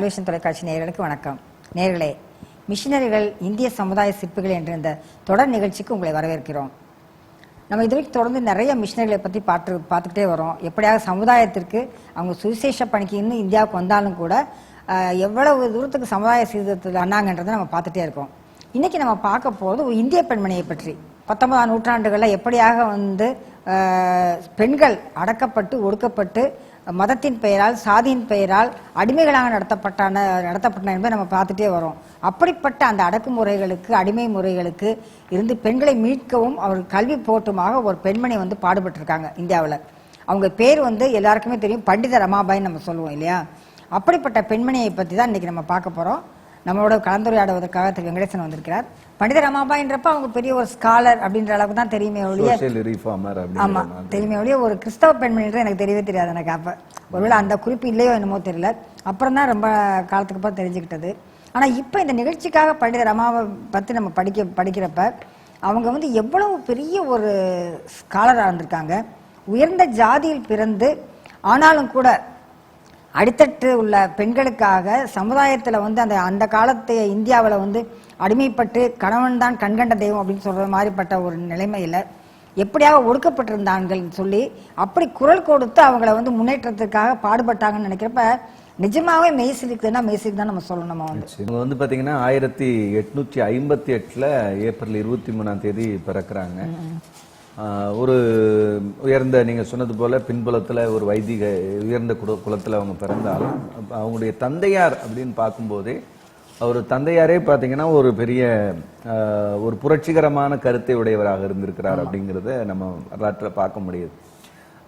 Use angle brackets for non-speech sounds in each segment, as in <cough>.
Salvation தொலைக்காட்சி நேயர்களுக்கு வணக்கம். நேர்களே மிஷினரிகள் இந்திய சமுதாய சிற்பிகள் என்ற இந்த தொடர் நிகழ்ச்சிக்கு உங்களை வரவேற்கிறோம். நம்ம இதுவரைக்கும் தொடர்ந்து நிறைய மிஷினரிகளை பற்றி பார்த்து பார்த்துக்கிட்டே வரோம். எப்படியாக சமுதாயத்திற்கு அவங்க சுவிசேஷ பணிக்கு இன்னும் இந்தியாவுக்கு வந்தாலும் கூட எவ்வளவு தூரத்துக்கு சமுதாய சீர்திருத்தத்தில் அண்ணாங்கன்றதை நம்ம பார்த்துட்டே இருக்கோம். இன்னைக்கு நம்ம பார்க்க போகிறது ஒரு இந்திய பெண்மணியை பற்றி. பத்தொன்பதாம் நூற்றாண்டுகளில் எப்படியாக வந்து பெண்கள் அடக்கப்பட்டு ஒடுக்கப்பட்டு மதத்தின் பெயரால் சாதியின் பெயரால் அடிமைகளாக நடத்தப்பட்டான நடத்தப்பட்டன என்பதை நம்ம பார்த்துட்டே வரோம். அப்படிப்பட்ட அந்த அடக்குமுறைகளுக்கு அடிமை முறைகளுக்கு இருந்து பெண்களை மீட்கவும் அவர் கல்வி போட்டுமாக ஒரு பெண்மணி வந்து பாடுபட்டிருக்காங்க இந்தியாவில். அவங்க பேர் வந்து எல்லாருக்குமே தெரியும் பண்டித ரமாபாய்ன்னு நம்ம சொல்லுவோம் இல்லையா? அப்படிப்பட்ட பெண்மணியை பற்றி தான் இன்னைக்கு நம்ம பார்க்க போகிறோம் நம்மளோட கலந்துரையாடுவதற்காக திரு வெங்கடேசன் வந்திருக்கிறார். பண்டித ரமாபாயின்றப்ப அவங்க பெரிய ஒரு ஸ்காலர் அப்படின்ற அளவுக்கு தான் தெரியுமே ஒழிய ஆமா தெரியுமே ஒழிய ஒரு கிறிஸ்தவ பெண்மணின்றது எனக்கு தெரியவே தெரியாது எனக்கு அப்ப. ஒருவேளை அந்த குறிப்பு இல்லையோ என்னமோ தெரியல. அப்புறம் தான் ரொம்ப காலத்துக்கு அப்புறம் தெரிஞ்சுக்கிட்டது. ஆனா இப்ப இந்த நிகழ்ச்சிக்காக பண்டித ரமாவை பத்தி நம்ம படிக்க படிக்கிறப்ப அவங்க வந்து எவ்வளவு பெரிய ஒரு ஸ்காலரா இருந்திருக்காங்க. உயர்ந்த ஜாதியில் பிறந்து ஆனாலும் கூட அடித்தட்டு உள்ள பெண்களுக்காக சமுதாயத்தில் வந்து அந்த அந்த காலத்து இந்தியாவில் வந்து அடிமைப்பட்டு கணவன் தான் கண்கண்ட தெய்வம் அப்படின்னு சொல்ற மாதிரிப்பட்ட ஒரு நிலைமையில எப்படியாக ஒடுக்கப்பட்டிருந்தாங்கன்னு சொல்லி அப்படி குரல் கொடுத்து அவங்கள வந்து முன்னேற்றத்துக்காக பாடுபட்டாங்கன்னு நினைக்கிறப்ப நிஜமாவே மெய்சிலிக்குதுன்னா மெய்சிலிக்கு தான் நம்ம சொல்லணும் நம்ம வந்து. இவங்க வந்து பாத்தீங்கன்னா ஆயிரத்தி எட்நூற்றி ஐம்பத்தி எட்டுல ஏப்ரல் இருபத்தி மூணாம் தேதி பிறக்குறாங்க. ஒரு உயர்ந்த நீங்க சொன்னது போல பின்புலத்துல ஒரு வைதிக உயர்ந்த குல குலத்துல அவங்க பிறந்தாலும் அவங்களுடைய தந்தையார் அப்படின்னு பார்க்கும்போதே அவர் தந்தையாரே பாத்தீங்கன்னா ஒரு பெரிய ஒரு புரட்சிகரமான கருத்தை உடையவராக இருந்திருக்கிறார் அப்படிங்கறத நம்ம வரலாற்றுல பார்க்க முடியுது.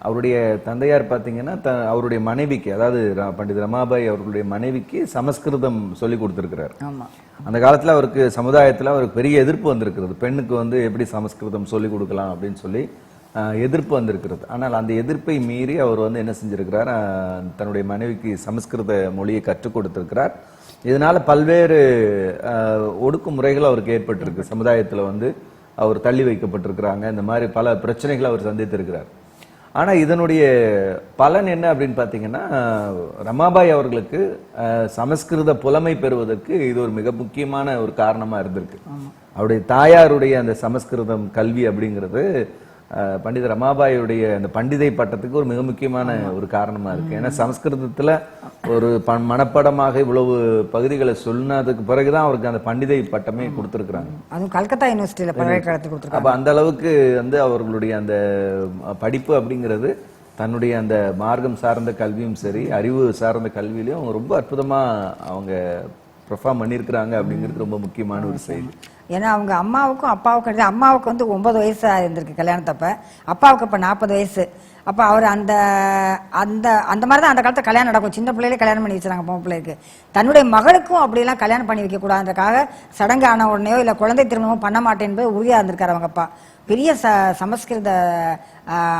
அவருடைய தந்தையார் பார்த்தீங்கன்னா த அவருடைய மனைவிக்கு அதாவது பண்டித ரமாபாய் அவர்களுடைய மனைவிக்கு சமஸ்கிருதம் சொல்லி கொடுத்திருக்கிறார். அந்த காலத்துல அவருக்கு சமுதாயத்துல அவருக்கு பெரிய எதிர்ப்பு வந்திருக்கிறது. பெண்ணுக்கு வந்து எப்படி சமஸ்கிருதம் சொல்லி கொடுக்கலாம் அப்படின்னு சொல்லி எதிர்ப்பு வந்திருக்கிறது. ஆனால் அந்த எதிர்ப்பை மீறி அவர் வந்து என்ன செஞ்சிருக்கிறார்? தன்னுடைய மனைவிக்கு சமஸ்கிருத மொழியை கற்றுக் கொடுத்திருக்கிறார். இதனால பல்வேறு ஒடுக்குமுறைகள் அவருக்கு ஏற்பட்டிருக்கு. சமுதாயத்துல வந்து அவர் தள்ளி வைக்கப்பட்டிருக்கிறாங்க. இந்த மாதிரி பல பிரச்சனைகளை அவர் சந்தித்திருக்கிறார். ஆனா இதனுடைய பலன் என்ன அப்படின்னு பாத்தீங்கன்னா ரமாபாய் அவர்களுக்கு அஹ், சமஸ்கிருத புலமை பெறுவதற்கு இது ஒரு மிக முக்கியமான ஒரு காரணமா இருந்திருக்கு. அவருடைய தாயாருடைய அந்த சமஸ்கிருதம் கல்வி அப்படிங்கிறது பண்டித ரமாபாயுடைய அந்த பண்டிதை பட்டத்துக்கு ஒரு மிக முக்கியமான ஒரு காரணமா இருக்கு. ஏன்னா சமஸ்கிருதத்துல ஒரு மனப்பாடமாக இவ்வளவு பகுதிகளை சொன்னதுக்கு பிறகுதான் அவருக்கு அந்த பண்டிதை பட்டமே கொடுத்திருக்கிறாங்க. அதுவும் கல்கத்தா யூனிவர்சிட்டியில பல்கலைக்கழகத்துக்கு கொடுத்துருக்காங்க. அப்ப அந்த அளவுக்கு வந்து அவர்களுடைய அந்த படிப்பு அப்படிங்கிறது தன்னுடைய அந்த மார்க்கம் சார்ந்த கல்வியும் சரி அறிவு சார்ந்த கல்வியிலையும் அவங்க ரொம்ப அற்புதமா அவங்க பெர்ஃபார்ம் பண்ணியிருக்கிறாங்க அப்படிங்கிறது ரொம்ப முக்கியமான ஒரு செய்தி ஏன்னா அவங்க அம்மாவுக்கும் அப்பாவுக்கும் இடையே- அம்மாவுக்கு வந்து ஒன்பது வயசு இருந்திருக்கு கல்யாணத்தப்ப. அப்பாவுக்கு இப்போ நாற்பது வயசு. அப்போ அவர் அந்த அந்த அந்த மாதிரி தான் அந்த காலத்தில் கல்யாணம் நடக்கும். சின்ன பிள்ளையிலே கல்யாணம் பண்ணி வச்சாங்க பொம்பளை பிள்ளைக்கு. தன்னுடைய மகளுக்கும் அப்படிலாம் கல்யாணம் பண்ணி வைக்கக்கூடாதுன்றக்காக சடங்கு ஆன உடனேயோ இல்லை குழந்தை திருமணமோ பண்ண மாட்டேன்னு உறுதியாக இருந்திருக்காரு அவங்க அப்பா. பெரிய ச சமஸ்கிருத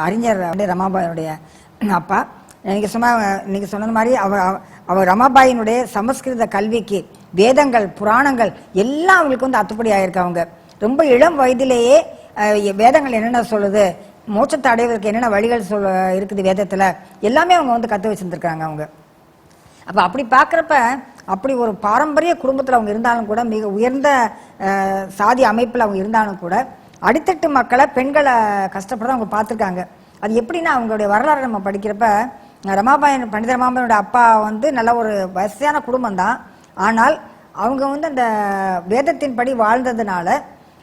அறிஞர் வந்து ரமாபாயுடைய அப்பா. நீங்கள் சொன்ன நீங்கள் சொன்னது மாதிரி அவர் அவ- அவர் ரமாபாயினுடைய சமஸ்கிருத கல்விக்கு வேதங்கள் புராணங்கள் எல்லாம் அவங்களுக்கு வந்து அத்துப்படி ஆயிருக்கு அவங்க. ரொம்ப இளம் வயதிலேயே வேதங்கள் என்னென்ன சொல்லுது மோட்சத்தை அடைவதற்கு என்னென்ன வழிகள் சொல் இருக்குது வேதத்தில் எல்லாமே அவங்க வந்து கற்று வச்சுருந்துருக்காங்க அவங்க. அப்போ அப்படி பார்க்குறப்ப அப்படி ஒரு பாரம்பரிய குடும்பத்தில் அவங்க இருந்தாலும் கூட மிக உயர்ந்த சாதி அமைப்பில் அவங்க இருந்தாலும் கூட அடித்தட்டு மக்களை பெண்களை கஷ்டப்பட அவங்க பார்த்துருக்காங்க அது எப்படின்னா அவங்களுடைய வரலாறு நம்ம படிக்கிறப்ப ரமாபாயன் பண்டித ரமாபாயனோட அப்பா வந்து நல்ல ஒரு வசதியான குடும்பம் தான் ஆனால் அவங்க வந்து அந்த வேதத்தின்படி வாழ்ந்ததுனால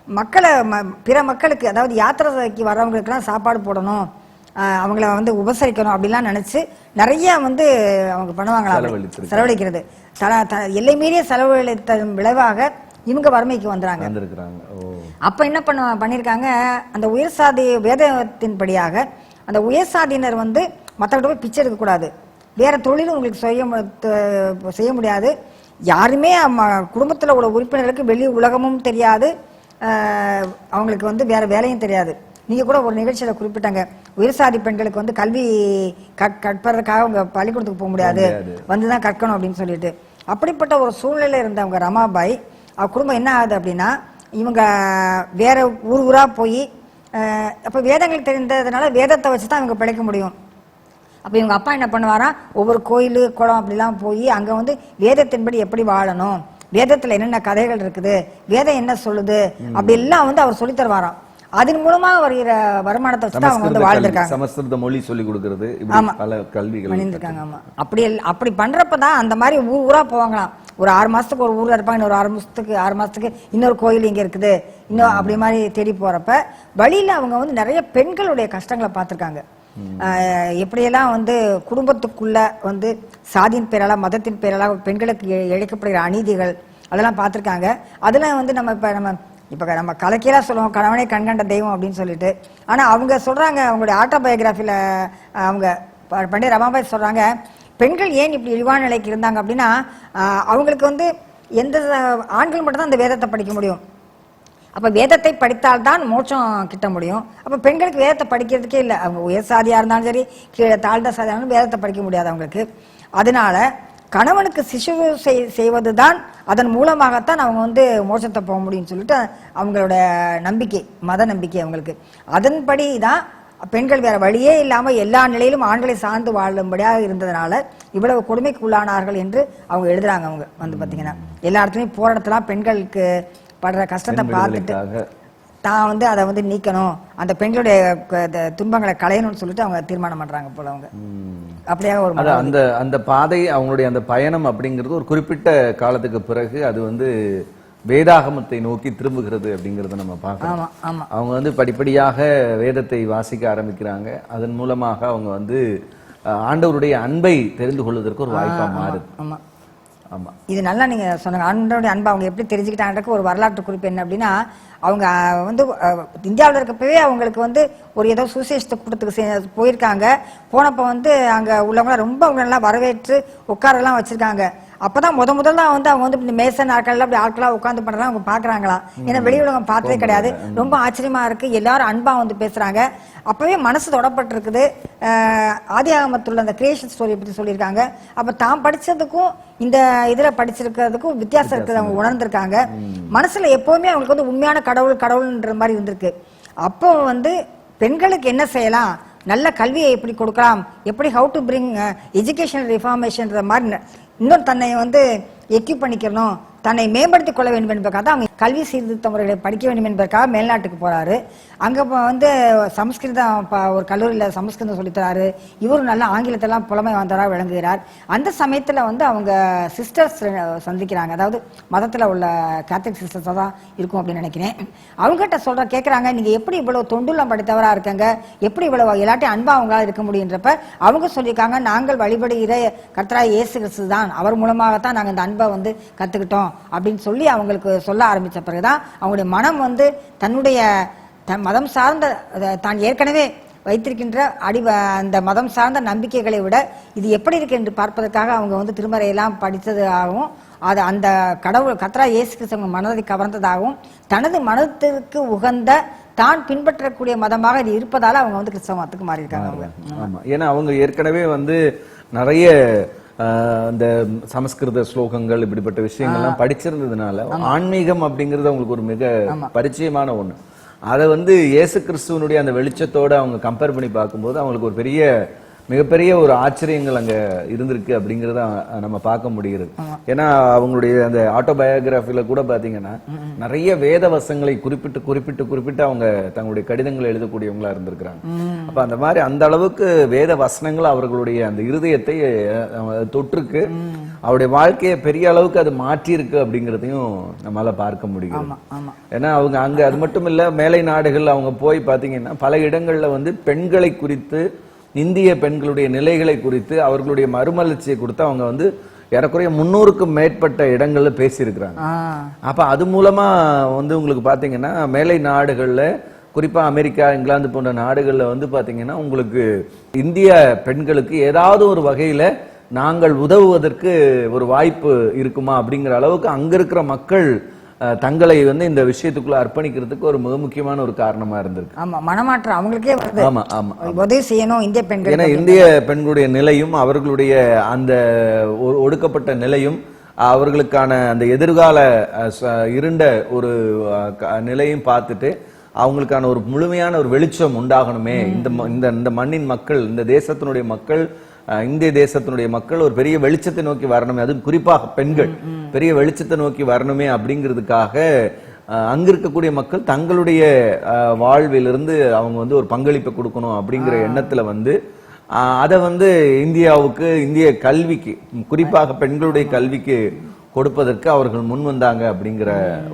மக்களை ம- பிற மக்களுக்கு அதாவது யாத்திரைக்கு வர்றவங்களுக்கெல்லாம் சாப்பாடு போடணும் அவங்கள வந்து உபசரிக்கணும் அப்படிலாம் நினைச்சு நிறைய வந்து அவங்க பண்ணுவாங்களா. செலவழிக்கிறது. எல்லை மீறிய செலவழித்த விளைவாக இவங்க வறுமைக்கு வந்துறாங்க. அப்ப என்ன பண்ண பண்ணிருக்காங்க அந்த உயர் சாதி வேதத்தின்படியாக அந்த உயர் சாதியினர் வந்து மற்றவங்க போய் பிச்சை எடுக்க கூடாது. வேற தொழிலும் உங்களுக்கு செய்ய செய்ய முடியாது. யாருமே குடும்பத்துல உள்ள உறுப்பினர்களுக்கு வெளி உலகமும் தெரியாது. அவங்களுக்கு வந்து வேற வேலையும் தெரியாது. நீங்க கூட ஒரு நிகழ்ச்சியில குறிப்பிட்டாங்க. உயர் சாதி பெண்களுக்கு வந்து கல்வி கற்- கற்பதற்காக அவங்க பள்ளிக்கூடத்துக்கு போக முடியாது. வந்துதான் கற்கணும் அப்படின்னு சொல்லிட்டு. அப்படிப்பட்ட ஒரு சூழ்நிலை இருந்தவங்க ரமாபாய் அவ குடும்பம் என்ன ஆகுது அப்படின்னா இவங்க வேற ஊர் ஊரா போய் அப்ப வேதங்கள் தெரிந்ததுனால வேதத்தை வச்சு தான் இவங்க பிழைக்க முடியும். அப்ப இவங்க அப்பா என்ன பண்ணுவாராம் ஒவ்வொரு கோயில் குளம் அப்படிலாம் போய் அங்க வந்து வேதத்தின்படி எப்படி வாழணும்? வேதத்துல என்னென்ன கதைகள் இருக்குது? வேதம் என்ன சொல்லுது? அப்படி எல்லாம் வந்து அவர் சொல்லி தருவாராம். அதன் மூலமா வருகிற வருமானத்தை வச்சு அவங்க வந்து வாழ்ந்திருக்காங்க. சமஸ்கிருத மொழி சொல்லி கொடுக்கிறது ஆமா. பல கல்விகள் பண்ணியிருக்காங்க ஆமா. அப்படி அப்படி பண்றப்ப தான் அந்த மாதிரி ஊர் ஊரா போவாங்களாம். ஒரு ஆறு மாசத்துக்கு ஒரு ஊர்ல இருப்பாங்க இன்னொரு ஆறு மாசத்துக்கு ஆறு மாசத்துக்கு இன்னொரு கோயில் இங்க இருக்குது. இன்னும் அப்படி மாதிரி தேடி போறப்ப வழியில அவங்க வந்து நிறைய பெண்களுடைய கஷ்டங்களை பார்த்திருக்காங்க. எப்படியெல்லாம் வந்து குடும்பத்துக்குள்ள வந்து சாதியின் பேரால மதத்தின் பேரால பெண்களுக்கு இ- இழைக்கப்படுகிற அநீதிகள் அதெல்லாம் பார்த்துருக்காங்க. அதெல்லாம் வந்து நம்ம இப்போ நம்ம இப்போ நம்ம கலக்கியெல்லாம் சொல்லுவோம் கணவனே கண்கண்ட தெய்வம் அப்படின்னு சொல்லிட்டு. ஆனால் அவங்க சொல்கிறாங்க அவங்களுடைய ஆட்டோபயோகிராஃபியில் அவங்க ப- பண்டித ரமாபாய் சொல்கிறாங்க பெண்கள் ஏன் இப்படி இழிவான நிலைக்கு இருந்தாங்க அப்படின்னா அவங்களுக்கு வந்து எந்த ஆண்கள் மட்டும்தான் அந்த வேதத்தை படிக்க முடியும். அப்போ வேதத்தை படித்தால்தான் மோட்சம் கிட்ட முடியும். அப்போ பெண்களுக்கு வேதத்தை படிக்கிறதுக்கே இல்லை. அவங்க உயர் சாதியாக இருந்தாலும் சரி கீழே தாழ்ந்த சாதியாக இருந்தாலும் வேதத்தை படிக்க முடியாது அவங்களுக்கு. அதனால கணவனுக்கு சிசு செய் செய்வதுதான் அதன் மூலமாகத்தான் அவங்க வந்து மோட்சத்தை போக முடியும்னு சொல்லிட்டு அவங்களோட நம்பிக்கை மத நம்பிக்கை அவங்களுக்கு. அதன்படி தான் பெண்கள் வேற வழியே இல்லாமல் எல்லா நிலையிலும் ஆண்களை சார்ந்து வாழும்படியாக இருந்ததுனால இவ்வளவு கொடுமைக்கு உள்ளானார்கள் என்று அவங்க எழுதுறாங்க அவங்க வந்து பார்த்திங்கன்னா எல்லா இடத்துலையும் போராட்டத்தெல்லாம் பெண்களுக்கு படுற கஷ்டத்தை பார்த்துட்டு. தான் வந்து அதை வந்து நீக்கணும். அந்த பெண்களுடைய துன்பங்களை களையணும்னு சொல்லிட்டு அவங்க தீர்மானம் பண்றாங்க போல அவங்க. அப்படியாக ஒரு அந்த அந்த பாதை அவங்களுடைய அந்த பயணம் அப்படிங்கிறது ஒரு குறிப்பிட்ட காலத்துக்கு பிறகு அது வந்து வேதாகமத்தை நோக்கி திரும்புகிறது அப்படிங்கறத நம்ம பார்க்கறோம். ஆமா ஆமா. அவங்க வந்து படிப்படியாக வேதத்தை வாசிக்க ஆரம்பிக்கிறாங்க. அதன் மூலமாக அவங்க வந்து ஆண்டவருடைய அன்பை தெரிந்து கொள்வதற்கு ஒரு வாய்ப்பா மாறுது. ஆமாம் இது நல்லா நீங்கள் சொன்னாங்க. ஆண்டோடைய அன்பை அவங்க எப்படி தெரிஞ்சுக்கிட்டாங்கன்றக்கு ஒரு வரலாற்று குறிப்பு என்ன அப்படின்னா அவங்க வந்து இந்தியாவில் இருக்கப்பவே அவங்களுக்கு வந்து ஒரு ஏதோ சுசேஷத்தை கூட்டத்துக்கு சே- போயிருக்காங்க. போனப்போ வந்து அங்கே உள்ளவங்களாம் ரொம்ப அவங்க நல்லா வரவேற்று உட்காரெல்லாம் வச்சுருக்காங்க. அப்பதான் முத முதல்ல வந்து அவங்க வந்து இப்படி மேச நாட்கள்ல அப்படி ஆட்களா உட்கார்ந்து பண்றதா அவங்க பாக்குறாங்களா ஏன்னா வெளி உலகம் பார்த்ததே கிடையாது. ரொம்ப ஆச்சரியமா இருக்கு. எல்லாரும் அன்பா வந்து பேசுறாங்க. அப்பவே மனசு தொடப்பட்டிருக்குது. அஹ், ஆதியாகமத்துல அந்த கிரியேஷன் ஸ்டோரி பத்தி சொல்லியிருக்காங்க. அப்ப தான் படிச்சதுக்கும் இந்த இதுல படிச்சிருக்கிறதுக்கும் வித்தியாசம் இருக்குது. அவங்க உணர்ந்திருக்காங்க. மனசுல எப்பவுமே அவங்களுக்கு வந்து உண்மையான கடவுள் கடவுள்ன்ற மாதிரி இருந்திருக்கு. அப்போ வந்து பெண்களுக்கு என்ன செய்யலாம்? நல்ல கல்வியை எப்படி கொடுக்கலாம்? எப்படி ஹவு டு பிரிங் எஜுகேஷன் ரிஃபார்மேஷன்ற மாதிரி இன்னும் தன்னை வந்து எக்யூப் பண்ணிக்கணும். தன்னை மேம்படுத்திக் கொள்ள வேண்டும் என்பதற்காக தான் அவங்க கல்வி சீர்திருத்த முறைகளை படிக்க வேண்டும் என்பதற்காக மேல்நாட்டுக்கு போறாரு. அங்க வந்து சமஸ்கிருதம் ஒரு கல்லூரியில் சமஸ்கிருதம் சொல்லித்தராரு இவரும் நல்ல ஆங்கிலத்தெல்லாம் புலமை வந்தவராக விளங்குகிறார். அந்த சமயத்தில் வந்து அவங்க சிஸ்டர்ஸ் சந்திக்கிறாங்க. அதாவது மதத்தில் உள்ள கேத்தலிக் சிஸ்டர்ஸ் தான் இருக்கும் அப்படின்னு நினைக்கிறேன். அவங்ககிட்ட சொல்ற கேட்குறாங்க நீங்க எப்படி இவ்வளவு தொண்டுலம் படைத்தவராக இருக்கங்க? எப்படி இவ்வளவு எல்லாட்டையும் அன்பா அவங்களால இருக்க முடியுன்றப்ப அவங்க சொல்லியிருக்காங்க நாங்கள் வழிபடுகிற கர்த்தராய் இயேசு கிறிஸ்து தான். அவர் மூலமாகத்தான் நாங்கள் இந்த அன்பை வந்து கற்றுக்கிட்டோம் அப்படின்னு சொல்லி அவங்களுக்கு சொல்ல ஆரம்பிச்ச பிறகுதான் அவங்களுடைய மனம் வந்து தன்னுடைய தன் மதம் சார்ந்த தான் ஏற்கனவே வைத்திருக்கின்ற அடி அந்த மதம் சார்ந்த நம்பிக்கைகளை விட இது எப்படி இருக்கு என்று பார்ப்பதற்காக அவங்க வந்து திருமறையெல்லாம் படித்ததாகவும் அது அந்த கடவுள் கத்ரா இயேசு கிறிஸ்து மனதை கவர்ந்ததாகவும் தனது மனத்திற்கு உகந்த தான் பின்பற்றக்கூடிய மதமாக இது இருப்பதால அவங்க வந்து கிறிஸ்தவ மதத்துக்கு மாறி இருக்காங்க அவங்க ஆமா. ஏன்னா அவங்க ஏற்கனவே வந்து நிறைய அந்த சமஸ்கிருத ஸ்லோகங்கள் இப்படிப்பட்ட விஷயங்கள்லாம் படிச்சிருந்ததுனால ஆன்மீகம் அப்படிங்கிறது அவங்களுக்கு ஒரு மிக பரிச்சயமான ஒண்ணு. அதை வந்து இயேசு கிறிஸ்துவனுடைய அந்த வெளிச்சத்தோட அவங்க கம்பேர் பண்ணி பார்க்கும்போது அவங்களுக்கு ஒரு பெரிய மிகப்பெரிய ஒரு ஆச்சரியங்கள் அங்க இருந்திருக்கு அப்படிங்கறத நம்ம பார்க்க முடிகிறது. ஏன்னா அவங்களுடைய அந்த ஆட்டோபயோகிராஃபில கூட பாத்தீங்கன்னா நிறைய வேத வசங்களை குறிப்பிட்டு குறிப்பிட்டு குறிப்பிட்டு அவங்க தங்களுடைய கடிதங்கள் எழுதக்கூடியவங்களா இருந்திருக்கிறாங்க. அப்ப அந்த மாதிரி அந்த அளவுக்கு வேத வசனங்கள் அவர்களுடைய அந்த இருதயத்தை தொற்றுக்கு அவருடைய வாழ்க்கையை பெரிய அளவுக்கு அது மாற்றி இருக்கு அப்படிங்கறதையும் நம்மளால பார்க்க முடியும் ஏன்னா அவங்க அங்க அது மட்டும் இல்ல மேலை நாடுகள் அவங்க போய் பாத்தீங்கன்னா பல இடங்கள்ல வந்து பெண்களை குறித்து இந்திய பெண்களுடைய நிலைகளை குறித்து அவர்களுடைய மறுமலர்ச்சியை குறித்து அவங்க வந்து ஏறக்குறைய முன்னூறுக்கும் மேற்பட்ட இடங்கள்ல பேசியிருக்கிறாங்க. அப்ப அது மூலமா வந்து உங்களுக்கு பாத்தீங்கன்னா மேலை நாடுகள்ல குறிப்பா அமெரிக்கா இங்கிலாந்து போன்ற நாடுகள்ல வந்து பாத்தீங்கன்னா உங்களுக்கு இந்திய பெண்களுக்கு ஏதாவது ஒரு வகையில நாங்கள் உதவுவதற்கு ஒரு வாய்ப்பு இருக்குமா அப்படிங்கிற அளவுக்கு அங்க இருக்கிற மக்கள் தங்களை வந்து இந்த விஷயத்துக்குள்ள அர்ப்பணிக்கிறதுக்கு ஒரு மிக முக்கியமான ஒரு காரணமா இருந்திருக்கு. ஆமா மனமாற்றம் அவங்களுக்கே வருது. ஆமா ஆமா உதவி செய்யணும் இந்திய பெண்கள் ஏன்னா இந்திய பெண்களுடைய நிலையும் அவர்களுடைய அந்த ஒடுக்கப்பட்ட நிலையும் அவர்களுக்கான அந்த எதிர்கால இருண்ட ஒரு நிலையும் பார்த்துட்டு அவங்களுக்கான ஒரு முழுமையான ஒரு வெளிச்சம் உண்டாகணுமே. இந்த இந்த இந்த மண்ணின் மக்கள் இந்த தேசத்தினுடைய மக்கள் இந்திய தேசத்தினுடைய மக்கள் ஒரு பெரிய வெளிச்சத்தை நோக்கி வரணுமே. அதுவும் குறிப்பாக பெண்கள். பெரிய வெளிச்சத்தை நோக்கி வரணுமே அப்படிங்கிறதுக்காக அங்க இருக்கக்கூடிய மக்கள் தங்களுடைய வாழ்விலிருந்து அவங்க வந்து ஒரு பங்களிப்பை கொடுக்கணும் அப்படிங்கிற எண்ணத்துல வந்து அதை வந்து இந்தியாவுக்கு இந்திய கல்விக்கு குறிப்பாக பெண்களுடைய கல்விக்கு கொடுப்பதற்கு அவர்கள் முன் வந்தாங்க அப்படிங்கிற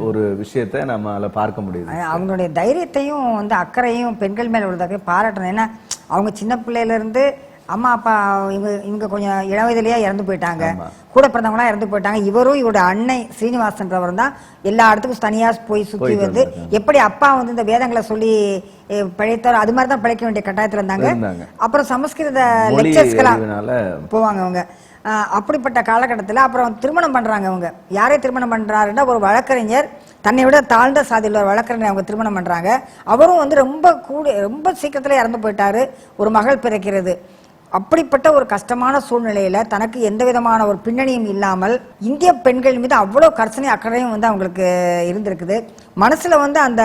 ஒரு விஷயத்தை நம்ம அதில் பார்க்க முடியுது அவங்களுடைய தைரியத்தையும் வந்து அக்கறையும் பெண்கள் மேல உள்ளதாக பாராட்டணும். ஏன்னா அவங்க சின்ன பிள்ளையில இருந்து அம்மா அப்பா இவங்க இவங்க கொஞ்சம் இள வயதிலேயே இறந்து போயிட்டாங்க. கூட பிறந்தவங்களாம் இறந்து போயிட்டாங்க. இவரும் இவரோட அன்னை ஸ்ரீனிவாசன்றவர் தான் எல்லா இடத்துக்கும் தனியா போய் சுத்தி போயிட்டு வந்து எப்படி அப்பா வந்து இந்த வேதங்களை சொல்லி பிழைத்தாரோ அது மாதிரி தான் பிழைக்க வேண்டிய கட்டாயத்துல இருந்தாங்க. அப்புறம் சமஸ்கிருத லெக்சர்ஸ்க்கெல்லாம் போவாங்க அவங்க. அப்படிப்பட்ட காலகட்டத்தில் அப்புறம் திருமணம் பண்றாங்க அவங்க. யாரை திருமணம் பண்றாருன்னா ஒரு வழக்கறிஞர் தன்னை விட தாழ்ந்த சாதியில் ஒரு வழக்கறிஞர் அவங்க திருமணம் பண்றாங்க. அவரும் வந்து ரொம்ப கூடி ரொம்ப சீக்கிரத்துல இறந்து போயிட்டாரு. ஒரு மகள் பிறக்கிறது. அப்படிப்பட்ட ஒரு கஷ்டமான சூழ்நிலையில தனக்கு எந்த விதமான ஒரு பின்னணியும் இல்லாமல் இந்திய பெண்கள் மீது அவ்வளவு கர்சனை அக்கறையும் வந்து அவங்களுக்கு இருந்திருக்குது. மனசுல வந்து அந்த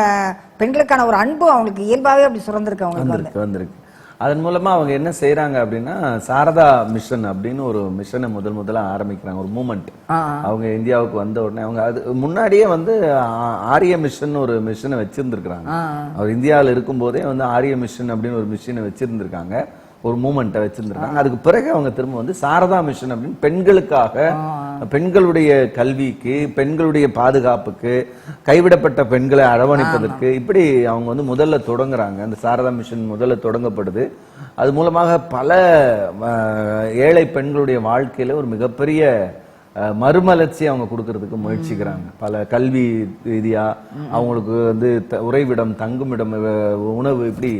பெண்களுக்கான ஒரு அன்பு அவங்களுக்கு இயல்பாவே அப்படி சுரந்திருக்கு அவங்களுக்கு வந்து. வந்திருக்கு அதன் மூலமா அவங்க என்ன செய்யறாங்க அப்படின்னா சாரதா மிஷன் அப்படின்னு ஒரு மிஷனை முதல் முதல்ல ஆரம்பிக்கிறாங்க ஒரு மூமெண்ட். அவங்க இந்தியாவுக்கு வந்த உடனே அவங்க அது முன்னாடியே வந்து ஆரிய மிஷன் ஒரு மிஷனை வச்சிருந்திருக்கிறாங்க. அவர் இந்தியாவில் இருக்கும்போதே வந்து ஆரிய மிஷன் அப்படின்னு ஒரு மிஷினை வச்சிருந்திருக்காங்க. ஒரு மூமெண்ட்டை வச்சிருந்திருக்காங்க. அதுக்கு பிறகு அவங்க திரும்ப வந்து சாரதா மிஷன் அப்படின்னு பெண்களுக்காக பெண்களுடைய கல்விக்கு பெண்களுடைய பாதுகாப்புக்கு கைவிடப்பட்ட பெண்களை அரவணைப்பதற்கு இப்படி அவங்க வந்து முதல்ல தொடங்குறாங்க. அந்த சாரதா மிஷன் முதல்ல தொடங்கப்படுது. அது மூலமாக பல ஏழை பெண்களுடைய வாழ்க்கையில ஒரு மிகப்பெரிய மறுமலர்ச்சி அவங்க கொடுக்கறதுக்கு முயற்சிக்கிறாங்க. பல கல்வி ரீதியா அவங்களுக்கு வந்து உறைவிடம் தங்குமிடம் உணவு இப்படி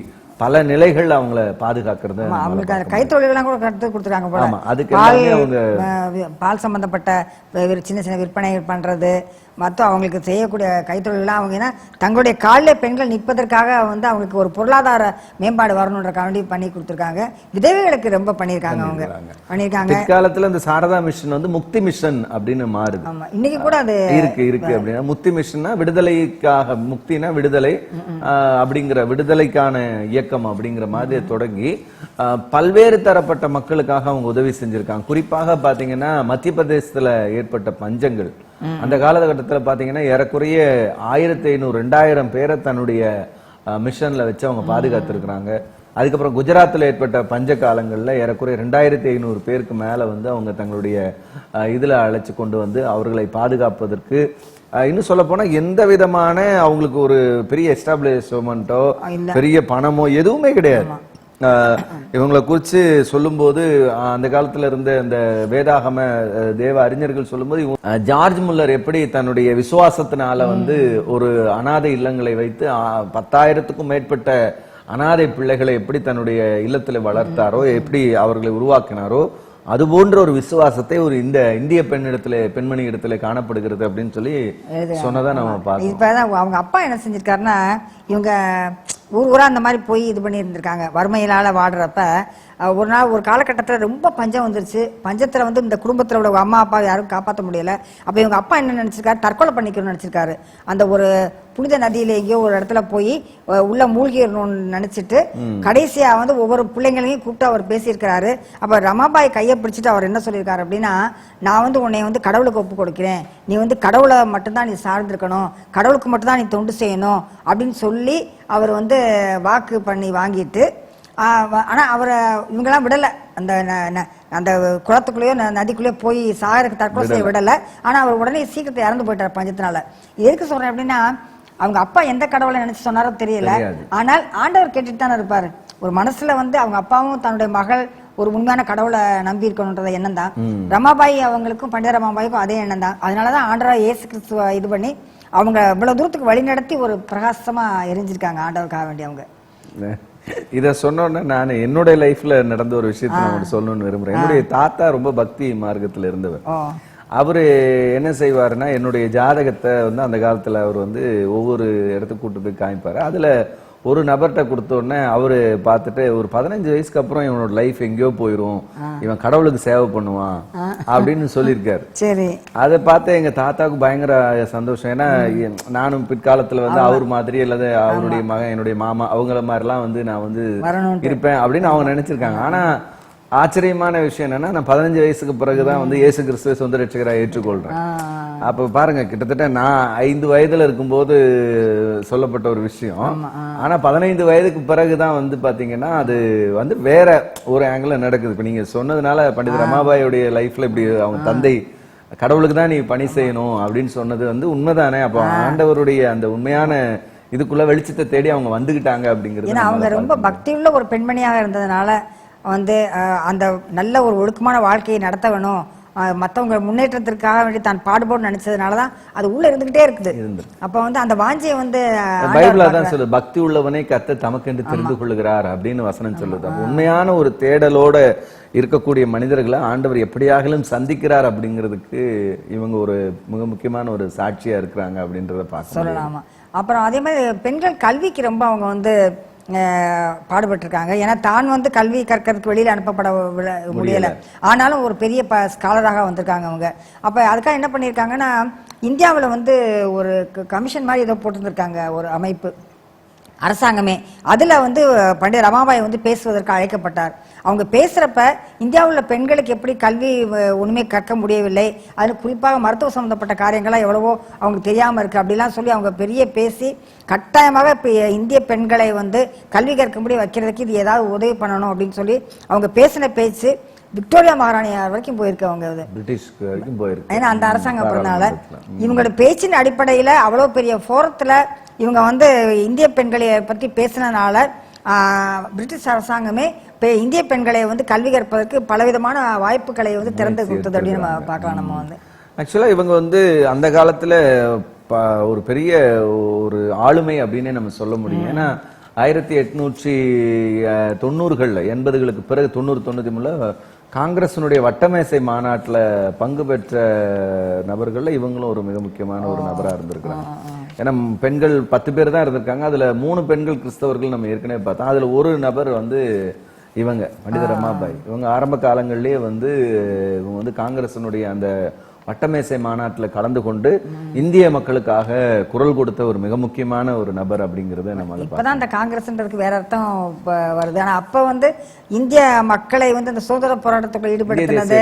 பல நிலைகள் அவங்கள பாதுகாக்கிறது அவங்களுக்கு அந்த கைத்தொழில்கள்லாம் கூட கற்று கொடுத்துருக்காங்க போல. அதுக்கு பால் பால் சம்பந்தப்பட்ட சின்ன சின்ன விற்பனை பண்றது மற்ற அவங்களுக்கு செய்யக்கூடிய கைத்தொழிலாம் அவங்க ஏன்னா தங்களுடைய காலில் பெண்கள் நிற்பதற்காக வந்து அவங்களுக்கு ஒரு பொருளாதார மேம்பாடு வரணுன்றக்காண்டி பண்ணி கொடுத்துருக்காங்க. விதவைகளுக்கு ரொம்ப பண்ணியிருக்காங்க அவங்க. பண்ணியிருக்காங்க. பிற்காலத்துல இந்த சாரதா மிஷன் வந்து முக்தி மிஷன் அப்படின்னு மாறுது. ஆமா இன்னைக்கு கூட அது இருக்கு இருக்கு அப்படின்னா முக்தி மிஷன்னா விடுதலைக்காக முக்தினா விடுதலை அப்படிங்கிற விடுதலைக்கான இயக்கம் அப்படிங்கிற மாதிரி தொடங்கி பல்வேறு தரப்பட்ட மக்களுக்காக அவங்க உதவி செஞ்சிருக்காங்க. குறிப்பாக பாத்தீங்கன்னா மத்திய பிரதேசத்துல ஏற்பட்ட பஞ்சங்கள். அந்த காலகட்டத்துல பாத்தீங்கன்னா ஏறக்குறைய ஆயிரத்தி ஐநூறு ரெண்டாயிரம் பேரை தன்னுடைய மிஷன்ல வச்சு அவங்க பாதுகாத்திருக்கிறாங்க. அதுக்கப்புறம் குஜராத்தில் ஏற்பட்ட பஞ்ச காலங்கள்ல ஏறக்குறைய ரெண்டாயிரத்தி ஐநூறு பேருக்கு மேல வந்து அவங்க தங்களுடைய இதுல அழைச்சு கொண்டு வந்து அவர்களை பாதுகாப்பதற்கு இன்னும் சொல்ல போனா எந்த விதமான அவங்களுக்கு ஒரு பெரிய எஸ்டாப்ளிஷ்மெண்ட்டோ. பெரிய பணமோ எதுவுமே கிடையாது. இவங்களை குறித்து சொல்லும்போது அந்த காலத்துல இருந்த இந்த வேதாகம தேவ அறிஞர்கள் சொல்லும்போது ஜார்ஜ் முல்லர் எப்படி தன்னுடைய விசுவாசத்தினால வந்து ஒரு அனாதை இல்லங்களை வைத்து பத்தாயிரத்துக்கும் மேற்பட்ட அனாதை பிள்ளைகளை எப்படி தன்னுடைய இல்லத்துல வளர்த்தாரோ எப்படி அவர்களை உருவாக்கினாரோ அது போன்ற ஒரு விசுவாசத்தை ஒரு இந்த இந்திய பெண்ணிடத்துல பெண்மணி இடத்துல காணப்படுகிறது அப்படின்னு சொல்லி சொன்னதை நம்ம பார்க்கணும். இப்பதான் அவங்க அப்பா என்ன செஞ்சிருக்காருன்னா இவங்க ஊர் ஊராக அந்த மாதிரி போய் இது பண்ணியிருந்திருக்காங்க. வறுமையினால் வாடுறப்ப ஒரு நாள் ஒரு காலகட்டத்துல ரொம்ப பஞ்சம் வந்துருச்சு. பஞ்சத்துல வந்து இந்த குடும்பத்துல உள்ள அம்மா அப்பா யாரும் காப்பாற்ற முடியல. அப்ப இவங்க அப்பா என்ன நினைச்சிருக்காரு? தற்கொலை பண்ணிக்கணும்னு நினைச்சிருக்காரு. அந்த ஒரு புனித நதியில எங்கேயோ ஒரு இடத்துல போய் உள்ள மூழ்கிடணும்னு நினைச்சிட்டு கடைசியா வந்து ஒவ்வொரு பிள்ளைங்களையும் கூப்பிட்டு அவர் பேசியிருக்கிறாரு. அப்ப ரமாபாய் கையை பிடிச்சிட்டு அவர் என்ன சொல்லியிருக்காரு அப்படின்னா நான் வந்து உன்னை வந்து கடவுளுக்கு ஒப்பு கொடுக்கிறேன். நீ வந்து கடவுளை மட்டும்தான் நீ சார்ந்திருக்கணும். கடவுளுக்கு மட்டும்தான் நீ தொண்டு செய்யணும் அப்படின்னு சொல்லி அவர் வந்து வாக்கு பண்ணி வாங்கிட்டு ஆனா அவரை இவங்கெல்லாம் விடல. அந்த அந்த குளத்துக்குள்ளேயோ நதிக்குள்ளேயோ போய் சாகருக்கு தற்கொலை செய்ய விடல. ஆனா அவர் உடனே சீக்கிரத்தை இறந்து போயிட்டார் பஞ்சத்தினால. எதுக்கு சொல்றேன் அப்படின்னா அவங்க அப்பா எந்த கடவுளை நினைச்சு சொன்னாரோ தெரியல. ஆனால் ஆண்டவர் கேட்டுட்டு தானே இருப்பாரு. ஒரு மனசுல வந்து அவங்க அப்பாவும் தன்னுடைய மகள் ஒரு உண்மையான கடவுளை நம்பி இருக்கணும்ன்றத எண்ணம் தான். ரமாபாய் அவங்களுக்கும் பண்டித ரமாபாய்க்கும் அதே எண்ணம் தான். அதனாலதான் ஆண்டவர் இயேசு கிறிஸ்துவ இது பண்ணி அவங்க இவ்வளவு தூரத்துக்கு வழி நடத்தி ஒரு பிரகாசமா எரிஞ்சிருக்காங்க ஆண்டவருக்காக வேண்டி அவங்க. இத சொன்னோன்னே நான் என்னுடைய லைஃப்ல நடந்த ஒரு விஷயத்தை நான் சொல்லணும்னு விரும்புறேன். என்னுடைய தாத்தா ரொம்ப பக்தி மார்க்கத்துல இருந்தவர். அவரு என்ன செய்வாருன்னா என்னுடைய ஜாதகத்தை வந்து அந்த காலத்துல அவர் வந்து ஒவ்வொரு இடத்துக்கு கூட்டு போய் காமிப்பாரு. அதுல ஒரு நபர்கிட்ட கொடுத்த உடனே அவரு பார்த்துட்டு ஒரு பதினஞ்சு வயசுக்கு அப்புறம் இவனோட லைஃப் எங்கேயோ போயிரும். இவன் கடவுளுக்கு சேவை பண்ணுவான். அப்படின்னு சொல்லியிருக்காரு. <laughs> சரி. அதை பார்த்து எங்க தாத்தாவுக்கு பயங்கர சந்தோஷம். ஏன்னா நானும் பிற்காலத்துல வந்து அவர் மாதிரி அல்லது அவருடைய மகன் என்னுடைய மாமா அவங்கள மாதிரிலாம் வந்து நான் வந்து. இருப்பேன் அப்படின்னு அவங்க நினைச்சிருக்காங்க. ஆனா ஆச்சரியமான விஷயம் என்னன்னா நான் பதினஞ்சு வயசுக்கு பிறகுதான் வந்து இயேசு கிறிஸ்துவை சொந்த ரட்சகரா ஏற்றுக்கொள்றேன். அப்ப பாருங்க கிட்டத்தட்ட நான் ஐந்து வயதுல இருக்கும்போது சொல்லப்பட்ட ஒரு விஷயம். ஆனா பதினைந்து வயதுக்கு பிறகுதான் வந்து பாத்தீங்கன்னா அது வந்து வேற ஒரு ஆங்கிள் நடக்குது. இப்ப நீங்க சொன்னதுனால பண்டித ரமாபாயுடைய லைஃப்ல இப்படி அவங்க தந்தை கடவுளுக்கு தான் நீ பணி செய்யணும் அப்படின்னு சொன்னது வந்து உண்மைதானே? அப்போ ஆண்டவருடைய அந்த உண்மையான இதுக்குள்ள வெளிச்சத்தை தேடி அவங்க வந்துகிட்டாங்க அப்படிங்கிறது அவங்க ரொம்ப பக்தியுள்ள ஒரு பெண்மணியாக இருந்ததுனால வந்து அந்த நல்ல ஒரு ஒழுக்கமான வாழ்க்கையை நடத்த வேணும். அஹ், மத்தவங்க முன்னேற்றத்திற்காக வேண்டி தான் பாடுபோடு நினைச்சதுனால தான் அது உள்ள இருந்துகிட்டே இருக்குது. அப்ப வந்து அந்த வாஞ்சியை வந்து பைபிள் அதான் சொல்லுது பக்தி உள்ளவனை கத்த தமக்கென்று தெரிந்து கொள்ளுகிறார் அப்படின்னு வசனம் சொல்லுது. உண்மையான ஒரு தேடலோட இருக்கக்கூடிய மனிதர்களை ஆண்டவர் எப்படியாகலும் சந்திக்கிறார் அப்படிங்கிறதுக்கு இவங்க ஒரு மிக முக்கியமான ஒரு சாட்சியா இருக்கிறாங்க அப்படின்றத பார்க்க சொல்லலாமா. அப்புறம் அதே மாதிரி பெண்கள் கல்விக்கு ரொம்ப அவங்க வந்து பாடுபட்டிருக்காங்க. ஏன்னா தான் வந்து கல்வி கற்கிறதுக்கு வெளியில அனுப்பப்பட முடியல. ஆனாலும் ஒரு பெரிய ப ஸ்காலராக வந்திருக்காங்க அவங்க. அப்ப அதுக்காக என்ன பண்ணியிருக்காங்கன்னா இந்தியாவுல வந்து ஒரு கமிஷன் மாதிரி ஏதோ போட்டிருந்திருக்காங்க ஒரு அமைப்பு. அரசாங்கமே. அதுல வந்து பண்டித ரமாபாய் வந்து பேசுவதற்கு அழைக்கப்பட்டார். அவங்க பேசுறப்ப இந்தியாவுல பெண்களுக்கு எப்படி கல்வி ஒண்ணுமே கற்க முடியவில்லை? அது குறிப்பாக மருத்துவ சம்பந்தப்பட்ட காரியங்கள்லாம் எவ்வளவோ அவங்களுக்கு தெரியாம இருக்கு. அப்படிலாம் சொல்லி அவங்க பெரிய பேசி கட்டாயமாக இப்ப இந்திய பெண்களை வந்து கல்வி கற்கும்படி வைக்கிறதுக்கு இது ஏதாவது உதவி பண்ணணும் அப்படின்னு சொல்லி அவங்க பேசின பேச்சு விக்டோரியா மகாராணியார் வரைக்கும் போயிருக்கு அவங்க இது. பிரிட்டிஷ்க்கு வரைக்கும் போயிருக்கு. ஏன்னா அந்த அரசாங்கம் பிறந்தனால இவங்களோட பேச்சின் அடிப்படையில அவ்வளவு பெரிய ஃபோரத்துல இவங்க வந்து இந்திய பெண்களை பத்தி பேசினனால பிரிட்டிஷ் அரசாங்கமே பெ- இந்திய பெண்களை வந்து கல்வி கற்பதற்கு பலவிதமான வாய்ப்புகளை வந்து திறந்து கொடுத்தது அப்படின்னு நம்ம பார்க்கலாம். நம்ம வந்து ஆக்சுவலா இவங்க வந்து அந்த காலத்துல ஒரு பெரிய ஒரு ஆளுமை அப்படின்னே நம்ம சொல்ல முடியும். ஏன்னா ஆயிரத்தி எட்நூற்றி தொண்ணூறுகள்ல எண்பதுகளுக்கு பிறகு தொண்ணூறு தொண்ணூத்தி மூணுல காங்கிரசினுடைய வட்டமேசை மாநாட்டுல பங்கு பெற்ற நபர்கள்ல இவங்களும் ஒரு மிக முக்கியமான ஒரு நபரா இருந்திருக்கிறாங்க. ஏன்னா பெண்கள் பத்து பேர் தான் இருந்திருக்காங்க. அதுல மூணு பெண்கள் கிறிஸ்தவர்கள் நம்ம ஏற்கனவே பார்த்தோம். அதுல ஒரு நபர் வந்து இவங்க பண்டித ரமாபாய். இவங்க ஆரம்ப காலங்கள்லயே வந்து இவங்க வந்து காங்கிரசினுடைய அந்த வட்டமேசை மாநாட்டுல கலந்து கொண்டு இந்திய மக்களுக்காக குரல் கொடுத்த ஒரு மிக முக்கியமான ஒரு நபர் அப்படிங்கறத நம்ம இப்பதான் அந்த காங்கிரஸ்ன்றதுக்கு வேற அர்த்தம் வருது. ஆனா அப்ப வந்து இந்திய மக்களை வந்து அந்த சுதந்திர போராட்டத்துக்குள்ள ஈடுபடுத்தினது.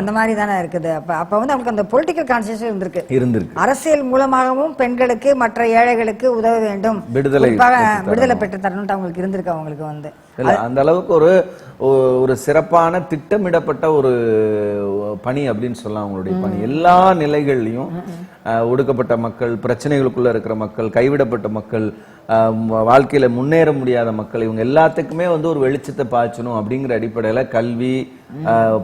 அந்த மாதிரி தானே இருக்குது. அப்ப அப்ப வந்து அவங்களுக்கு அந்த பொலிட்டிக்கல் கான்சியஸ் இருந்திருக்கு. இருந்திருக்கு. அரசியல் மூலமாகவும் பெண்களுக்கு மற்ற ஏழைகளுக்கு உதவ வேண்டும். விடுதலை விடுதலை பெற்று தரணும்ட்டு அவங்களுக்கு இருந்திருக்கு அவங்களுக்கு வந்து. இல்ல அந்த அளவுக்கு ஒரு ஒரு சிறப்பான திட்டமிடப்பட்ட ஒரு பணி அப்படின்னு சொல்லலாம் அவங்களுடைய பணி. எல்லா நிலைகள்லயும் ஒடுக்கப்பட்ட மக்கள் பிரச்சனைகளுக்குள்ள இருக்கிற மக்கள் கைவிடப்பட்ட மக்கள் வாழ்க்கையில முன்னேற முடியாத மக்கள் இவங்க எல்லாத்துக்குமே வந்து ஒரு வெளிச்சத்தை பாய்ச்சணும் அப்படிங்கிற அடிப்படையில கல்வி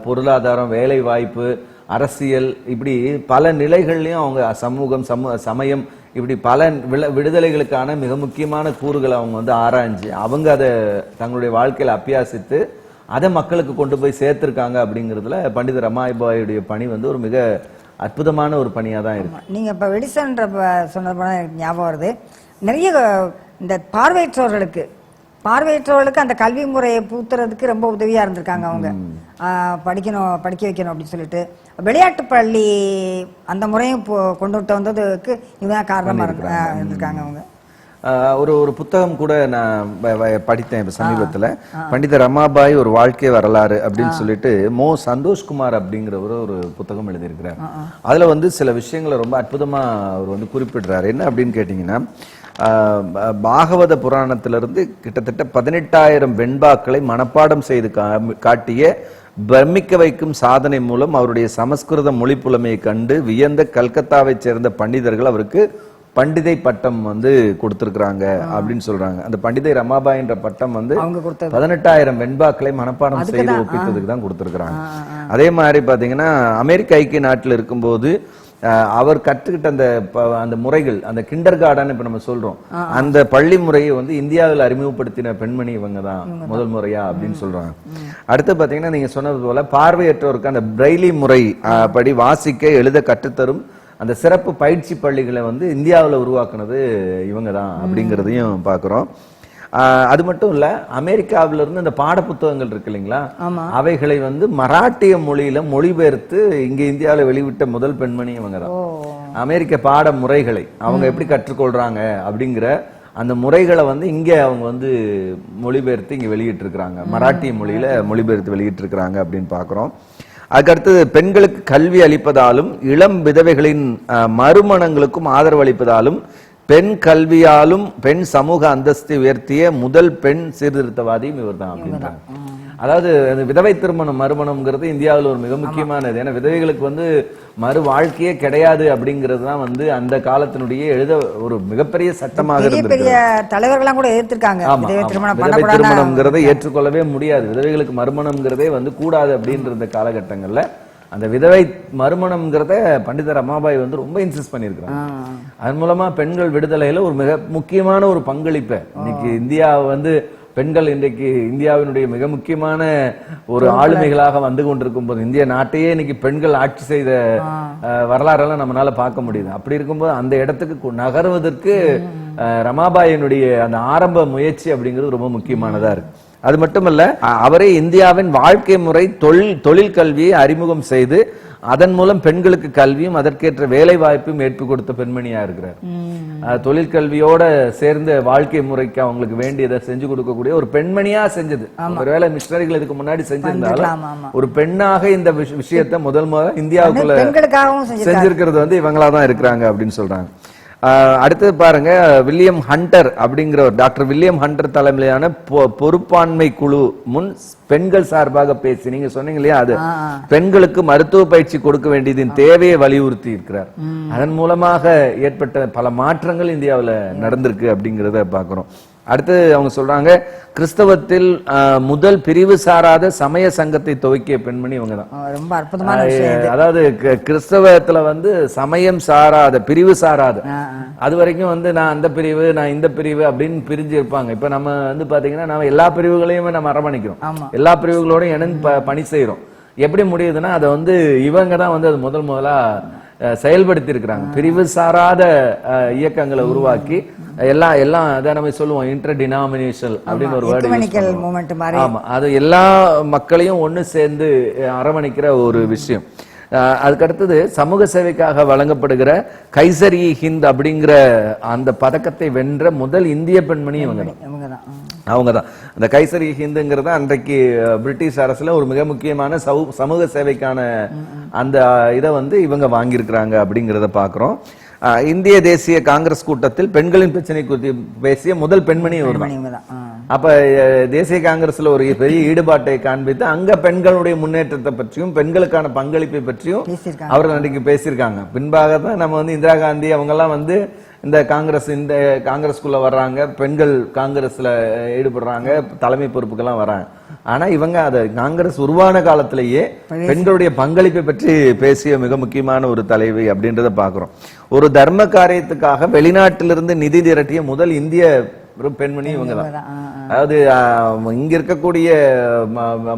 பொருளாதாரம் வேலை வாய்ப்பு அரசியல் இப்படி பல நிலைகள்லையும் அவங்க சமூகம் சமூக சமயம் இப்படி பல விள- விடுதலைகளுக்கான மிக முக்கியமான கூறுகளை அவங்க வந்து ஆராய்ஞ்சு அவங்க அதை தங்களுடைய வாழ்க்கையில் அபியாசித்து அதை மக்களுக்கு கொண்டு போய் சேர்த்துருக்காங்க அப்படிங்கிறதுல பண்டித ரமாய்பாயுடைய பணி வந்து ஒரு மிக அற்புதமான ஒரு பணியாக தான் இருக்கு. நீங்கள் இப்போ வெடிசன்ற சொன்னது எனக்கு ஞாபகம் வருது. நிறைய இந்த பார்வையற்றோர்களுக்கு பார்வையற்றவர்களுக்கு அந்த கல்வி முறையை பூத்துறதுக்கு ரொம்ப உதவியா இருந்திருக்காங்க அவங்க. படிக்கணும் படிக்க வைக்கணும் அப்படின்னு சொல்லிட்டு. விளையாட்டு பள்ளி அந்த முறையும் இப்போ கொண்டு விட்டு வந்ததுக்கு இவங்க காரணமா இருக்கு- இருந்திருக்காங்க அவங்க. ஒரு ஒரு புத்தகம் கூட நான் படித்தேன் இப்ப சமீபத்துல. பண்டித ரமாபாய் ஒரு வாழ்க்கை வரலாறு அப்படின்னு சொல்லிட்டு மோ சந்தோஷ்குமார் அப்படிங்கிறவர் ஒரு புத்தகம் எழுதியிருக்கிறார். அதுல வந்து சில விஷயங்களை ரொம்ப அற்புதமா அவர் வந்து குறிப்பிடுறாரு. என்ன அப்படின்னு கேட்டீங்கன்னா பாகவத புராணத்திலிருந்து கிட்டத்தட்ட பதினெட்டாயிரம் வெண்பாக்களை மனப்பாடம் செய்து காட்டிய பிரமிக்க வைக்கும் சாதனை மூலம் அவருடைய சமஸ்கிருத மொழி புலமையை கண்டு வியந்த கல்கத்தாவைச் சேர்ந்த பண்டிதர்கள் அவருக்கு பண்டிதை பட்டம் வந்து கொடுத்திருக்கிறாங்க அப்படின்னு சொல்றாங்க. அந்த பண்டிதை ரமாபாய் என்ற பட்டம் வந்து பதினெட்டாயிரம் வெண்பாக்களை மனப்பாடம் செய்து ஒப்பித்ததுக்கு தான் கொடுத்திருக்கிறாங்க. அதே மாதிரி பாத்தீங்கன்னா அமெரிக்க ஐக்கிய நாட்டில் இருக்கும்போது அவர் கற்றுக்கிட்ட அந்த அந்த முறைகள் அந்த கிண்டர் கார்டன் இப்ப நம்ம சொல்றோம். அந்த பள்ளி முறையை வந்து இந்தியாவில் அறிமுகப்படுத்தின பெண்மணி இவங்க தான் முதல் முறையா அப்படின்னு சொல்றாங்க. அடுத்து பாத்தீங்கன்னா நீங்க சொன்னது போல பார்வையற்றோருக்கு அந்த பிரெய்லி முறை படி வாசிக்க எழுத கற்றுத்தரும் அந்த சிறப்பு பயிற்சி பள்ளிகளை வந்து இந்தியாவுல உருவாக்குனது இவங்க தான் அப்படிங்கிறதையும் பார்க்குறோம் அது மட்டும் இல்ல அமெரிக்காவில இருந்து இந்த பாட புத்தகங்கள் இருக்கு இல்லைங்களா. அவைகளை வந்து மராட்டிய மொழியில மொழிபெயர்த்து இங்க இந்தியாவுல வெளிவிட்ட முதல் பெண்மணி இவங்க தான் அமெரிக்க பாட முறைகளை அவங்க எப்படி கற்றுக்கொள்றாங்க அப்படிங்கிற அந்த முறைகளை வந்து இங்க அவங்க வந்து மொழிபெயர்த்து இங்க வெளியிட்டு இருக்கிறாங்க மராட்டிய மொழியில மொழிபெயர்த்து வெளியிட்டு இருக்கிறாங்க அப்படின்னு பாக்குறோம். அதுக்கடுத்தது பெண்களுக்கு கல்வி அளிப்பதாலும் இளம் விதவைகளின் மறுமணங்களுக்கும் ஆதரவு அளிப்பதாலும் பெண் கல்வியாலும் பெண் சமூக அந்தஸ்தை உயர்த்திய முதல் பெண் சீர்திருத்தவாதியும் இவர்தான் அப்படின்றாங்க. அதாவது விதவை திருமணம் மறுமணம்ங்கிறது இந்தியாவில் ஒரு மிக முக்கியமானது ஏன்னா விதவைகளுக்கு வந்து மறு வாழ்க்கையே கிடையாது அப்படிங்கிறது தான் வந்து அந்த காலத்தினுடைய எழுத ஒரு மிகப்பெரிய சட்டமாக பெரிய தலைவர்கள்லாம் கூட எதிர்த்திருக்காங்க திருமணம்ங்கிறதை ஏற்றுக்கொள்ளவே முடியாது. விதவைகளுக்கு மறுமணம்ங்கிறதே வந்து கூடாது அப்படின்ற காலகட்டங்கள்ல. அந்த விதவை மறுமணம்ங்கிறத பண்டிதர் ரமாபாய் வந்து ரொம்ப இன்சிஸ்ட் பண்ணியிருக்கிறாங்க. அதன் மூலமா பெண்கள் விடுதலையில ஒரு மிக முக்கியமான ஒரு பங்களிப்பை. இன்னைக்கு இந்தியா வந்து பெண்கள் இன்றைக்கு இந்தியாவினுடைய மிக முக்கியமான ஒரு ஆளுமைகளாக வந்து கொண்டிருக்கும் போது இந்திய நாட்டையே இன்னைக்கு பெண்கள் ஆட்சி செய்த வரலாறெல்லாம் நம்மளால பார்க்க முடியுது. அப்படி இருக்கும்போது அந்த இடத்துக்கு நகர்வதற்கு ரமாபாயினுடைய அந்த ஆரம்ப முயற்சி அப்படிங்கிறது ரொம்ப முக்கியமானதா இருக்கு. அது மட்டுமல்ல அவரே இந்தியாவின் வாழ்க்கை முறை தொழில் தொழில் கல்வியை அறிமுகம் செய்து அதன் மூலம் பெண்களுக்கு கல்வியும் அதற்கேற்ற வேலை வாய்ப்பும் ஏற்பு கொடுத்த பெண்மணியா இருக்கிறார். அஹ், தொழில் கல்வியோட சேர்ந்த வாழ்க்கை முறைக்கு அவங்களுக்கு வேண்டியதை செஞ்சு கொடுக்கக்கூடிய ஒரு பெண்மணியா செஞ்சது. ஒருவேளை மிஷினரிகள் இதுக்கு முன்னாடி செஞ்சிருந்தாலும். ஒரு பெண்ணாக இந்த விஷ- விஷயத்தை முதல் முதல் இந்தியாவுக்குள்ள செஞ்சிருக்கிறது வந்து இவங்களா தான் இருக்கிறாங்க அப்படின்னு சொல்றாங்க. அடுத்தது பாருங்க வில்லியம் ஹண்டர் அப்படிங்கிறவர் டாக்டர். வில்லியம் ஹண்டர் தலைமையிலான பொ- பொறுப்பாண்மை குழு முன் பெண்கள் சார்பாக பேசி நீங்க சொன்னீங்க இல்லையா அது பெண்களுக்கு மருத்துவ பயிற்சி கொடுக்க வேண்டியதின் தேவையை வலியுறுத்தி இருக்கிறார். அதன் மூலமாக ஏற்பட்ட பல மாற்றங்கள் இந்தியாவுல நடந்திருக்கு அப்படிங்கிறத பார்க்கிறோம். அடுத்து அவங்க சொல்றாங்க கிறிஸ்தவத்தில் முதல் பிரிவு சாராத சமய சங்கத்தை துவக்கிய பெண்மணி இவங்க தான் ரொம்ப அற்புதமான அதாவது கிறிஸ்தவத்துல வந்து சமயம் சாராத பிரிவு சாராத. அது வரைக்கும் வந்து நான் அந்த பிரிவு நான் இந்த பிரிவு அப்படின்னு பிரிஞ்சு இருப்பாங்க. இப்ப நம்ம வந்து பாத்தீங்கன்னா நம்ம எல்லா பிரிவுகளையுமே நம்ம அரவணைக்கிறோம். எல்லா பிரிவுகளோடும் இணைந்து பணி செய்யறோம் எப்படி முடியுதுன்னா அதை வந்து இவங்க தான் வந்து அது முதல் முதலா செயல்படுத்தி இருக்கிறாங்க பிரிவு சாராத இயக்கங்களை உருவாக்கி எல்லாம் எல்லாம் அதான் நம்ம சொல்லுவோம் இன்டர் டினாமினேஷன் அப்படின்னு ஒரு வேர்டு ஆமா அது எல்லா மக்களையும் ஒண்ணு சேர்ந்து அரவணைக்கிற ஒரு விஷயம். அஹ், அதுக்கு அடுத்தது சமூக சேவைக்காக வழங்கப்படுகிற கைசரி ஹிந்த் அப்படிங்கிற அந்த பதக்கத்தை வென்ற முதல் இந்திய பெண்மணி இவங்க தான். இவங்க தான். அவங்க தான் அந்த கைசரி ஹிந்துங்கிறது அன்றைக்கு பிரிட்டிஷ் அரசுல ஒரு மிக முக்கியமான சமூக சேவைக்கான அந்த இதை வந்து இவங்க வாங்கியிருக்கிறாங்க அப்படிங்கிறத பார்க்கிறோம் இந்திய தேசிய காங்கிரஸ் கூட்டத்தில் பெண்களின் பிரச்சனை குறித்து பேசிய முதல் பெண்மணி. அப்ப தேசிய காங்கிரஸ்ல ஒரு பெரிய ஈடுபாட்டை காண்பித்து அங்க பெண்களுடைய முன்னேற்றத்தை பற்றியும் பெண்களுக்கான பங்களிப்பை பற்றியும் அவர்கள் அன்றைக்கு பேசியிருக்காங்க. பின்பாக தான் நம்ம வந்து இந்திரா காந்தி அவங்க எல்லாம் வந்து இந்த காங்கிரஸ் இந்த காங்கிரஸ்குள்ள வர்றாங்க பெண்கள் காங்கிரஸ்ல ஈடுபடுறாங்க தலைமை பொறுப்புக்கெல்லாம் வராங்க. ஆனா இவங்க அதை காங்கிரஸ் உருவான காலத்திலேயே பெண்களுடைய பங்களிப்பை பற்றி பேசிய மிக முக்கியமான ஒரு தலைவி அப்படின்றத பாக்குறோம் ஒரு தர்ம காரியத்துக்காக வெளிநாட்டிலிருந்து நிதி திரட்டிய முதல் இந்திய ஒரு பெண்மணி இவங்க தான். அதாவது இங்க இருக்கக்கூடிய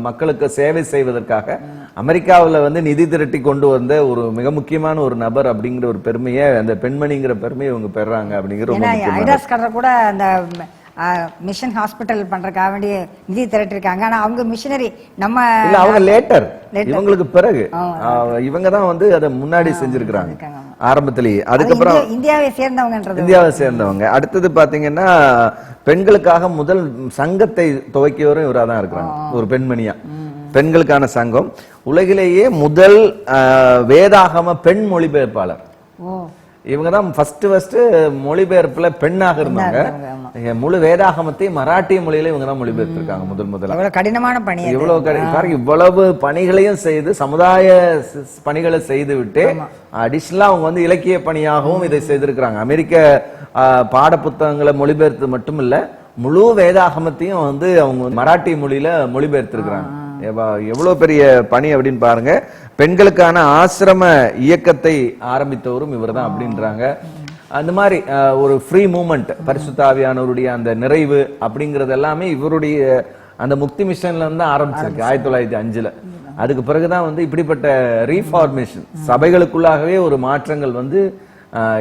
மக்களுக்கு சேவை செய்வதற்காக அமெரிக்காவுல வந்து நிதி திரட்டி கொண்டு வந்த ஒரு மிக முக்கியமான ஒரு நபர் அப்படிங்கிற ஒரு பெருமையை அந்த பெண்மணிங்கிற பெருமையை இவங்க பெறாங்க அப்படிங்கிற ஐடாஸ் கூட அந்த மிஷன் ஹாஸ்பிட்டல் பண்றதுக்காக வேண்டிய நிதி திரட்டிருக்காங்க. ஆனா அவங்க மிஷினரி நம்ம இல்ல அவங்க லேட்டர். இவங்களுக்கு பிறகு. இவங்க தான் வந்து அதை முன்னாடி செஞ்சிருக்கிறாங்க. ஆரம்பத்திலேயே. அது அதுக்கப்புறம் இந்தியா- இந்தியாவை சேர்ந்தவங்கன்றது இந்தியாவை சேர்ந்தவங்க. அடுத்தது பாத்தீங்கன்னா பெண்களுக்காக முதல் சங்கத்தை துவக்கியவரும் இவரா தான் இருக்கிறாங்க. ஒரு பெண்மணியா. பெண்களுக்கான சங்கம். உலகிலேயே முதல் வேதாகம பெண் மொழிபெயர்ப்பாளர். ஓ. இவங்க தான் ஃபர்ஸ்ட் ஃபர்ஸ்ட் மொழிபெயர்ப்புல பெண்ணாக இருந்தாங்க. முழு வேதாகமத்தை மராட்டிய மொழியில இவங்க தான் மொழிபெயர்த்திருக்காங்க முதல் முதல்ல எவ்வளவு கடினமான பணி. இவ்வளவு பாருங்க இவ்வளவு பணிகளையும் செய்து சமுதாய பணிகளை செய்து விட்டு அடிஷனலா அவங்க வந்து இலக்கிய பணியாகவும் இதை செய்திருக்கிறாங்க. அமெரிக்க பாட புத்தகங்களை மொழிபெயர்த்து மட்டும் இல்ல முழு வேதாகமத்தையும் வந்து அவங்க மராட்டி மொழியில மொழிபெயர்த்திருக்கிறாங்க. எவ்வ- எவ்வளவு பெரிய பணி அப்படின்னு பாருங்க. பெண்களுக்கான ஆசிரம இயக்கத்தை ஆரம்பித்தவரும் இவர்தான் அப்படின்றாங்க. அந்த மாதிரி ஒரு ஃப்ரீ மூமெண்ட் பரிசுத்தாவியானவருடைய அந்த நிறைவு அப்படிங்கறது எல்லாமே இவருடைய அந்த முக்தி மிஷன்ல இருந்து தான் ஆரம்பிச்சிருக்கு ஆயிரத்தி தொள்ளாயிரத்தி அஞ்சுல. அதுக்கு பிறகுதான் வந்து இப்படிப்பட்ட ரீஃபார்மேஷன் சபைகளுக்குள்ளாகவே ஒரு மாற்றங்கள் வந்து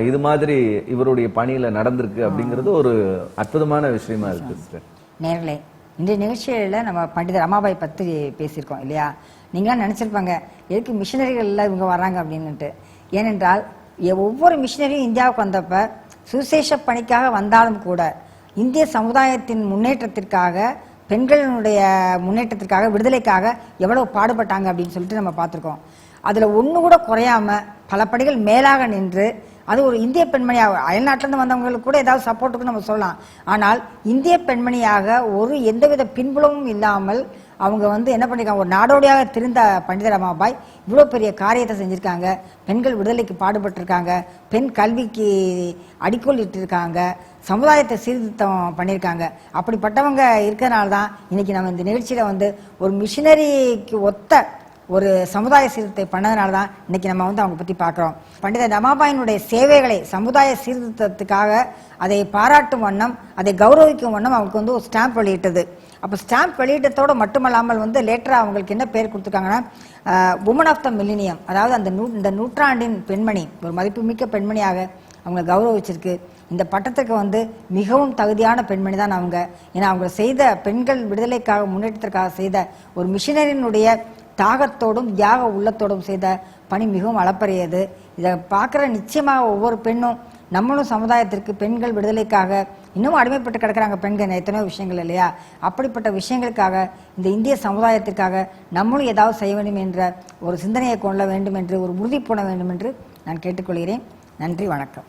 இது மாதிரி இவருடைய பணியில நடந்திருக்கு அப்படிங்கிறது ஒரு அற்புதமான விஷயமா இருக்கு சிஸ்டர் நேர்களே இன்றைய நிகழ்ச்சியில் நம்ம பண்டிதர் ரமாபாய் பற்றி பேசியிருக்கோம் இல்லையா? நீங்களாம் நினச்சிருப்பாங்க எதுக்கு மிஷினரிகள் எல்லாம் இவங்க வராங்க அப்படின்னுட்டு. ஏனென்றால் எ- ஒவ்வொரு மிஷினரியும் இந்தியாவுக்கு வந்தப்ப சுசேஷ பணிக்காக வந்தாலும் கூட இந்திய சமுதாயத்தின் முன்னேற்றத்திற்காக பெண்களினுடைய முன்னேற்றத்திற்காக விடுதலைக்காக எவ்வளவு பாடுபட்டாங்க அப்படின்னு சொல்லிட்டு நம்ம பார்த்துருக்கோம். அதில் ஒன்று கூட குறையாம பல படிகள் மேலாக நின்று அது ஒரு இந்திய பெண்மணியாக அயல்நாட்டிலேருந்து வந்தவங்களுக்கு கூட ஏதாவது சப்போர்ட்டுக்கு நம்ம சொல்லலாம். ஆனால் இந்திய பெண்மணியாக ஒரு எந்தவித பின்புலமும் இல்லாமல் அவங்க வந்து என்ன பண்ணியிருக்காங்க ஒரு நாடோடியாக திருந்த பண்டித ரமாபாய் இவ்வளோ பெரிய காரியத்தை செஞ்சுருக்காங்க. பெண்கள் விடுதலைக்கு பாடுபட்டிருக்காங்க. பெண் கல்விக்கு அடிக்கோல் இட்டிருக்காங்க சமுதாயத்தை சீர்திருத்தம் பண்ணியிருக்காங்க அப்படிப்பட்டவங்க இருக்கிறனால தான் இன்றைக்கி நம்ம இந்த நிகழ்ச்சியில் வந்து ஒரு மிஷினரிக்கு ஒத்த ஒரு சமுதாய சீர்திருத்தத்தை பண்ணதுனால தான் இன்னைக்கு நம்ம வந்து அவங்க பற்றி பார்க்குறோம் பண்டித ரமாபாயினுடைய சேவைகளை சமுதாய சீர்திருத்தத்துக்காக அதை பாராட்டும் வண்ணம் அதை கௌரவிக்கும் வண்ணம் அவங்களுக்கு வந்து ஒரு ஸ்டாம்ப் வெளியிட்டது. அப்போ ஸ்டாம்ப் வெளியிட்டத்தோடு மட்டுமல்லாமல் வந்து லேட்டராக அவங்களுக்கு என்ன பேர் கொடுத்துருக்காங்கன்னா உமன் ஆஃப் த மில்லினியம் அதாவது அந்த நூ இந்த நூற்றாண்டின் பெண்மணி ஒரு மதிப்புமிக்க பெண்மணியாக அவங்க கௌரவிச்சிருக்கு. இந்த பட்டத்துக்கு வந்து மிகவும் தகுதியான பெண்மணி தான் அவங்க. ஏன்னா அவங்க செய்த பெண்கள் விடுதலைக்காக முன்னேற்றத்திற்காக செய்த ஒரு மிஷினரினுடைய தாகத்தோடும் தியாக உள்ளத்தோடும் செய்த பணி மிகவும் அளப்பரியது இதை பார்க்குற நிச்சயமாக ஒவ்வொரு பெண்ணும் நம்மளும் சமுதாயத்திற்கு பெண்கள் விடுதலைக்காக இன்னும் அடிமைப்பட்டு கிடக்கிறாங்க பெண்கள் எத்தனையோ விஷயங்கள் இல்லையா? அப்படிப்பட்ட விஷயங்களுக்காக இந்த இந்திய சமுதாயத்திற்காக நம்மளும் ஏதாவது செய்ய வேண்டும் என்ற ஒரு சிந்தனையை கொள்ள வேண்டும் என்று ஒரு உறுதி போட வேண்டும் என்று நான் கேட்டுக்கொள்கிறேன். நன்றி வணக்கம்.